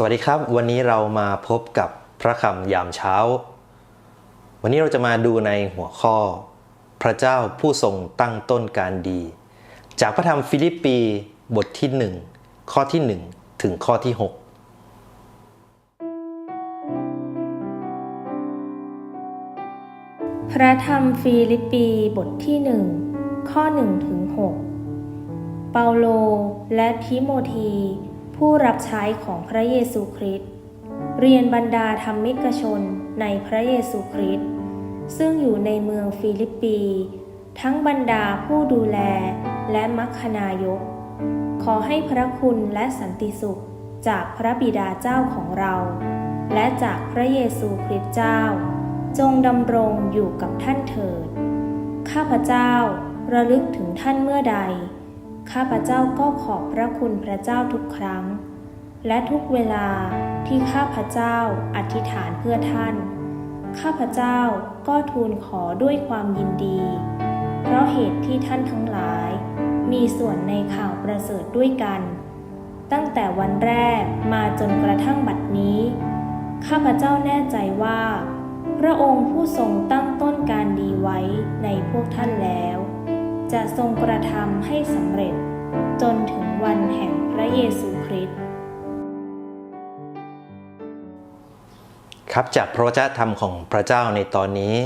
สวัสดีครับ วันนี้เรามาพบกับพระคำยามเช้า วันนี้เราจะมาดูในหัวข้อ พระเจ้าผู้ทรงตั้งต้นการดี จากพระธรรมฟิลิปปีบทที่ 1 ข้อที่ 1 ถึงข้อที่ 6 พระธรรมฟิลิปปีบทที่หนึ่งข้อหนึ่งถึงหกเปาโลและทิโมธี ผู้รับใช้ของพระเยซูคริสต์เรียนบรรดาธรรมิกชนในพระเยซูคริสต์ซึ่งอยู่ในเมืองฟิลิปปี ทั้งบรรดาผู้ดูแลและมัคคณายก ขอให้พระคุณและสันติสุขจากพระบิดาเจ้าของเรา และจากพระเยซูคริสต์เจ้า จงดำรงอยู่กับท่านเถิด ข้าพเจ้าระลึกถึงท่านเมื่อใด ข้าพเจ้าก็ขอบพระคุณพระเจ้าทุกครั้ง และทุกเวลาที่ข้าพเจ้าอธิษฐานเพื่อท่าน ข้าพเจ้าก็ทูลขอด้วยความยินดี เพราะเหตุที่ท่านทั้งหลาย มีส่วนในข่าวประเสริฐด้วยกัน ตั้งแต่วันแรกมาจนกระทั่งบัดนี้ ข้าพเจ้าแน่ใจว่า พระองค์ผู้ทรงตั้งต้นการดีไว้ในพวกท่านแล้ว จะทรงกระทำให้สำเร็จ จนถึงวันแห่งพระเยซูคริสต์ครับจากพระวจนะธรรมของพระเจ้าในตอนนี้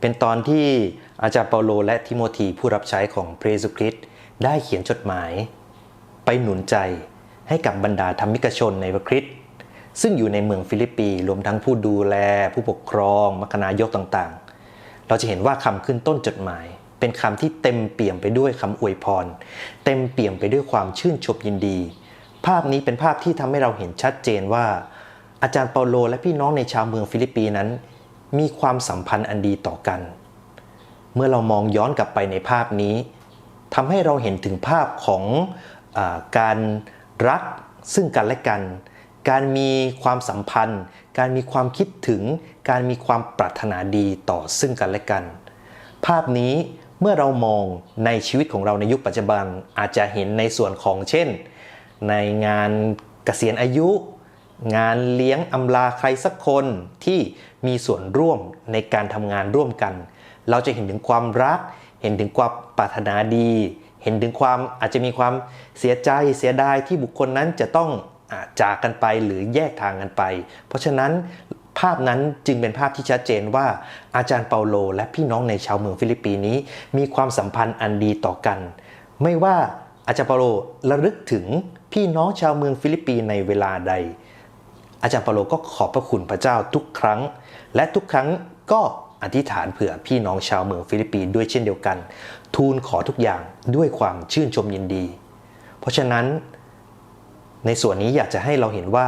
เป็นตอนที่อาจารย์เปาโลและทิโมธีผู้รับใช้ของพระเยซูคริสต์ได้เขียนจดหมาย ไปหนุนใจให้กับบรรดาธรรมิกชนในพระคริสต์ซึ่งอยู่ในเมืองฟิลิปปีรวมทั้งผู้ดูแล ผู้ปกครองมัคคณายกต่างๆ เราจะเห็นว่าคำขึ้นต้นจดหมาย เป็นคำที่เต็มเปี่ยมไปด้วยคำอวยพร เต็มเปี่ยมไปด้วยความชื่นชมยินดี ภาพนี้เป็นภาพที่ทำให้เราเห็นชัดเจนว่า อาจารย์เปาโลและพี่น้องในชาวเมืองฟิลิปปีนั้น มีความสัมพันธ์อันดีต่อกัน เมื่อเรามองย้อนกลับไปในภาพนี้ทำให้เราเห็นถึงภาพของอการรักซึ่งกันและกัน การมีความสัมพันธ์ การมีความคิดถึง การมีความปรารถนาดีต่อซึ่งกันและกัน ภาพนี้ เมื่อเรามองในชีวิตของเราในยุคปัจจุบันอาจจะเห็นในส่วนของเช่น ในงานเกษียณอายุ งานเลี้ยงอำลาใครสักคนที่มีส่วนร่วมในการทำงานร่วมกัน เราจะเห็นถึงความรัก เห็นถึงความปรารถนาดี เห็นถึงความอาจจะมีความเสียใจเสียดายที่บุคคลนั้นจะต้องจากกันไปหรือแยกทางกันไป เพราะฉะนั้น ภาพนั้นจึงเป็นภาพที่ชัดเจนว่าอาจารย์เปาโล และพี่น้องในชาวเมืองฟิลิปปีนี้ มีความสัมพันธ์อันดีต่อกัน ไม่ว่าอาจารย์เปาโลระลึกถึงพี่น้องชาวเมืองฟิลิปปีในเวลาใด อาจารย์เปาโลก็ขอบพระคุณพระเจ้าทุกครั้ง และทุกครั้งก็อธิษฐานเผื่อพี่น้องชาวเมืองฟิลิปปีด้วยเช่นเดียวกัน ทูลขอทุกอย่างด้วยความชื่นชมยินดี เพราะฉะนั้น ในส่วนนี้อยากจะให้เราเห็นว่า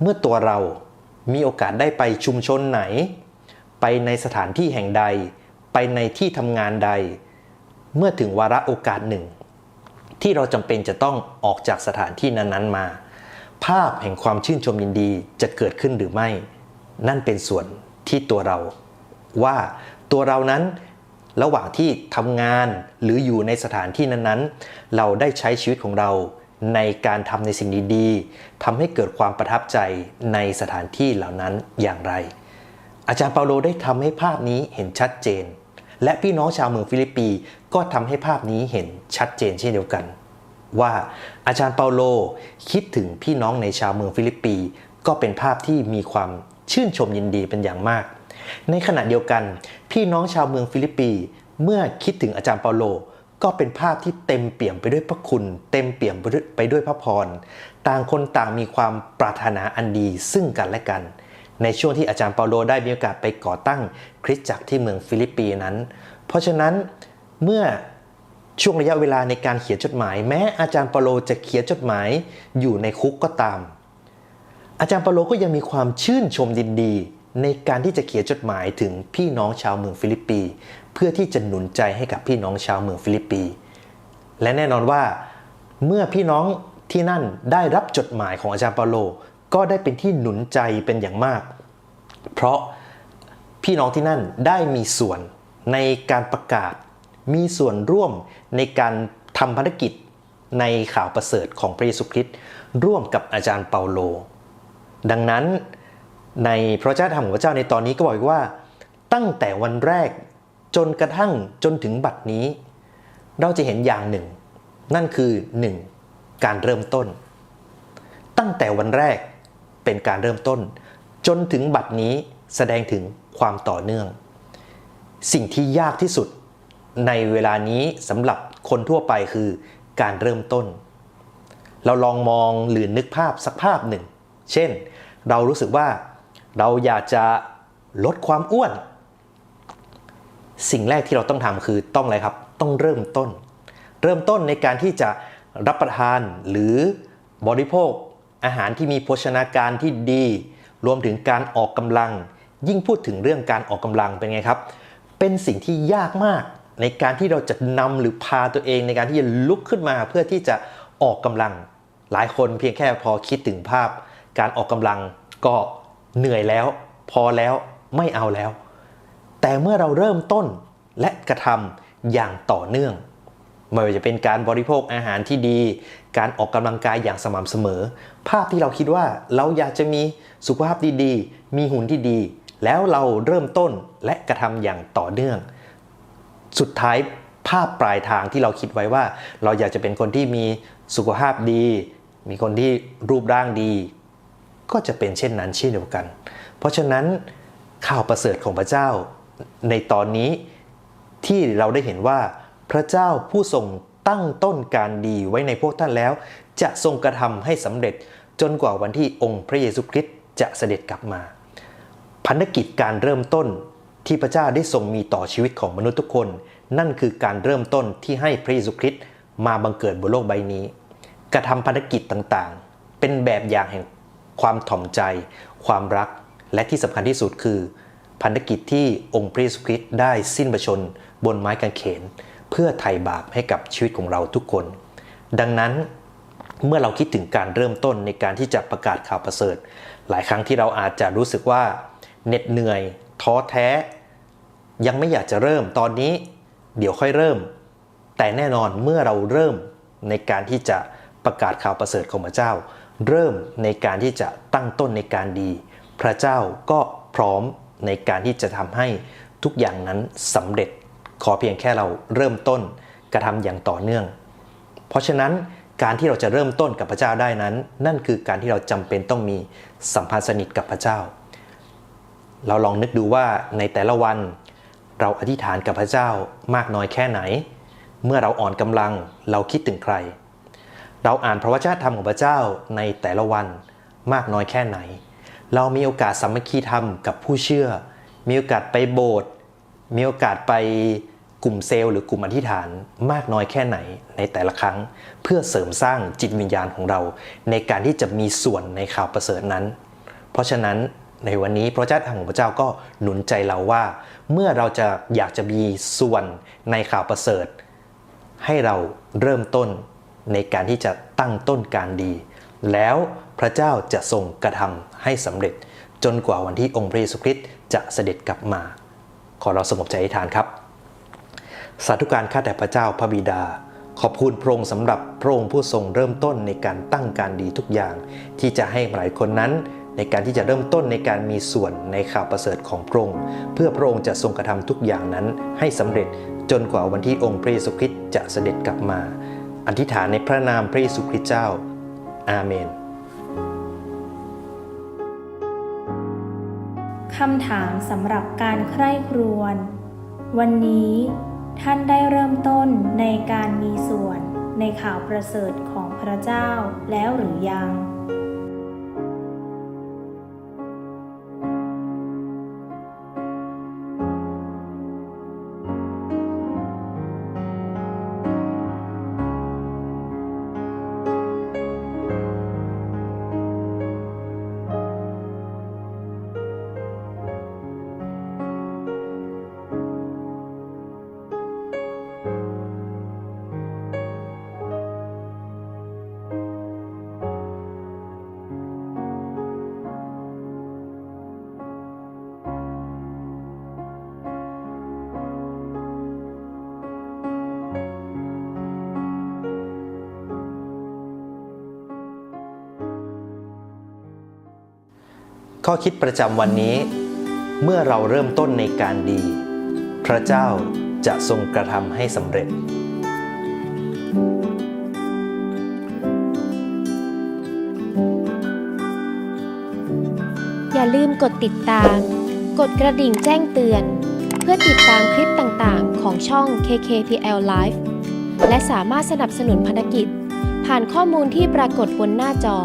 เมื่อตัวเรา มีโอกาสได้ไปชุมชนไหน ไปในสถานที่แห่งใด ไปในที่ทำงานใด เมื่อถึงวาระโอกาสหนึ่ง ที่เราจำเป็นจะต้องออกจากสถานที่นั้นๆมา ภาพแห่งความชื่นชมยินดีจะเกิดขึ้นหรือไม่ นั่นเป็นส่วนที่ตัวเรา ว่าตัวเรานั้นระหว่างที่ทำงานหรืออยู่ในสถานที่นั้นๆ เราได้ใช้ชีวิตของเรา ในการทำในสิ่งดีๆทำให้เกิดความประทับใจในสถานที่เหล่านั้นอย่างไร อาจารย์เปาโลได้ทำให้ภาพนี้เห็นชัดเจน และพี่น้องชาวเมืองฟิลิปปีก็ทำให้ภาพนี้เห็นชัดเจนเช่นเดียวกัน ว่าอาจารย์เปาโลคิดถึงพี่น้องในชาวเมืองฟิลิปปี ก็เป็นภาพที่มีความชื่นชมยินดีเป็นอย่างมาก ในขณะเดียวกัน พี่น้องชาวเมืองฟิลิปปี เมื่อคิดถึงอาจารย์เปาโล ก็เป็นภาพที่เต็มเปี่ยมไปด้วยพระคุณ เต็มเปี่ยมไปด้วยพระพร ต่างคนต่างมีความปรารถนาอันดีซึ่งกันและกัน ในช่วงที่อาจารย์เปาโลได้มีโอกาสไปก่อตั้งคริสตจักรที่เมืองฟิลิปปีนั้น เพราะฉะนั้นเมื่อช่วงระยะเวลาในการเขียนจดหมาย แม้อาจารย์เปาโลจะเขียนจดหมายอยู่ในคุกก็ตาม อาจารย์เปาโลก็ยังมีความชื่นชมยินดีในการที่จะเขียนจดหมายถึงพี่น้องชาวเมืองฟิลิปปี เพื่อที่จะหนุนใจให้กับพี่น้องชาวเมืองฟิลิปปีและแน่นอนว่าเมื่อพี่น้องที่นั่นได้รับจดหมายของอาจารย์เปาโล ก็ได้เป็นที่หนุนใจเป็นอย่างมาก เพราะพี่น้องที่นั่นได้มีส่วนในการประกาศ มีส่วนร่วมในการทำภารกิจในข่าวประเสริฐของพระเยซูคริสต์ร่วมกับอาจารย์เปาโล ดังนั้นในพระเจ้าธรรมของพระเจ้าในตอนนี้ก็บอกอีกว่า ตั้งแต่วันแรก จนกระทั่งจนถึงบัดนี้ เราจะเห็นอย่างหนึ่ง นั่นคือ 1. การเริ่มต้น ตั้งแต่วันแรกเป็นการเริ่มต้น จนถึงบัดนี้แสดงถึงความต่อเนื่อง สิ่งที่ยากที่สุดในเวลานี้สำหรับคนทั่วไปคือการเริ่มต้น เราลองมองหรือนึกภาพสักภาพหนึ่ง เช่น เรารู้สึกว่าเราอยากจะลดความอ้วน สิ่งแรกที่เราต้องทำคือต้องอะไรครับ ต้องเริ่มต้น เริ่มต้นในการที่จะรับประทานหรือบริโภคอาหารที่มีโภชนาการที่ดี รวมถึงการออกกำลัง ยิ่งพูดถึงเรื่องการออกกำลังเป็นไงครับ เป็นสิ่งที่ยากมากในการที่เราจะนำหรือพาตัวเองในการที่จะลุกขึ้นมาเพื่อที่จะออกกำลัง หลายคนเพียงแค่พอคิดถึงภาพ การออกกำลังก็เหนื่อยแล้ว พอแล้วไม่เอาแล้ว แต่เมื่อเราเริ่มต้นและกระทำอย่างต่อเนื่องไม่ว่าจะเป็นการบริโภคอาหารที่ดี การออกกำลังกายอย่างสม่ำเสมอ ภาพที่เราคิดว่าเราอยากจะมีสุขภาพดีๆ มีหุ่นที่ดี แล้วเราเริ่มต้นและกระทำอย่างต่อเนื่อง สุดท้ายภาพปลายทางที่เราคิดไว้ว่า เราอยากจะเป็นคนที่มีสุขภาพดี มีคนที่รูปร่างดี ก็จะเป็นเช่นนั้นเช่นเดียวกัน เพราะฉะนั้นข่าวประเสริฐของพระเจ้า ในตอนนี้ที่เราได้เห็นว่าพระเจ้าผู้ทรงตั้งต้นการดีไว้ในพวกท่านแล้ว จะทรงกระทำให้สำเร็จจนกว่าวันที่องค์พระเยซูคริสต์จะเสด็จกลับมา พันธกิจการเริ่มต้นที่พระเจ้าได้ทรงมีต่อชีวิตของมนุษย์ทุกคน นั่นคือการเริ่มต้นที่ให้พระเยซูคริสต์มาบังเกิดบนโลกใบนี้ กระทำพันธกิจต่างๆ เป็นแบบอย่างแห่งความถ่อมใจ ความรักและที่สำคัญที่สุดคือ พันธกิจที่องค์พระเยซูคริสต์ได้สิ้นพระชนบนไม้กางเขน เพื่อไถ่บาปให้กับชีวิตของเราทุกคน ดังนั้นเมื่อเราคิดถึงการเริ่มต้นในการที่จะประกาศข่าวประเสริฐ หลายครั้งที่เราอาจจะรู้สึกว่าเหน็ดเหนื่อยท้อแท้ ยังไม่อยากจะเริ่มตอนนี้ เดี๋ยวค่อยเริ่ม แต่แน่นอนเมื่อเราเริ่มในการที่จะประกาศข่าวประเสริฐของพระเจ้า เริ่มในการที่จะตั้งต้นในการดี พระเจ้าก็พร้อม ในการที่จะทำให้ทุกอย่างนั้นสำเร็จขอเพียงแค่เราเริ่มต้นกระทำอย่างต่อเนื่อง เพราะฉะนั้นการที่เราจะเริ่มต้นกับพระเจ้าได้นั้น นั่นคือการที่เราจำเป็นต้องมีสัมพันธ์สนิทกับพระเจ้า เราลองนึกดูว่าในแต่ละวัน เราอธิษฐานกับพระเจ้ามากน้อยแค่ไหน เมื่อเราอ่อนกำลังเราคิดถึงใคร เราอ่านพระวจนะธรรมของพระเจ้าในแต่ละวันมากน้อยแค่ไหน เรามีโอกาสสามัคคีธรรมกับผู้เชื่อ มีโอกาสไปโบสถ์มีโอกาสไปกลุ่มเซลล์หรือกลุ่มอธิษฐานมากน้อยแค่ไหนในแต่ละครั้ง เพื่อเสริมสร้างจิตวิญญาณของเรา ในการที่จะมีส่วนในข่าวประเสริฐนั้น เพราะฉะนั้นในวันนี้พระเจ้าทางของพระเจ้าก็หนุนใจเราว่า เมื่อเราจะอยากจะมีส่วนในข่าวประเสริฐ ให้เราเริ่มต้นในการที่จะตั้งต้นการดี แล้วพระเจ้าจะทรงกระทำให้สำเร็จ จนกว่าวันที่องค์พระเยซูคริสต์จะเสด็จกลับมา ขอเราสงบใจอธิษฐานครับ สาธุการข้าแต่พระเจ้าพระบิดา ขอบคุณพระองค์สำหรับพระองค์ผู้ทรงเริ่มต้นในการตั้งการดีทุกอย่าง ที่จะให้หลายคนนั้นในการที่จะเริ่มต้นในการมีส่วนในข่าวประเสริฐของพระองค์เพื่อพระองค์จะทรงกระทำทุกอย่างนั้นให้สำเร็จจนกว่าวันที่องค์พระเยซูคริสต์จะเสด็จกลับมา อธิษฐานในพระนามพระเยซูคริสต์เจ้า อาเมนคำถามสำหรับการใคร่ครวญวันนี้ท่านได้เริ่มต้นในการมีส่วนในข่าวประเสริฐของพระเจ้าแล้วหรือยัง ข้อคิดประจำวันนี้ เมื่อเราเริ่มต้นในการดี พระเจ้าจะทรงกระทำให้สำเร็จ อย่าลืมกดติดตาม กดกระดิ่งแจ้งเตือน เพื่อติดตามคลิปต่างๆ ของช่อง KKPL Live และสามารถสนับสนุนภารกิจ ผ่านข้อมูลที่ปรากฏบนหน้าจอ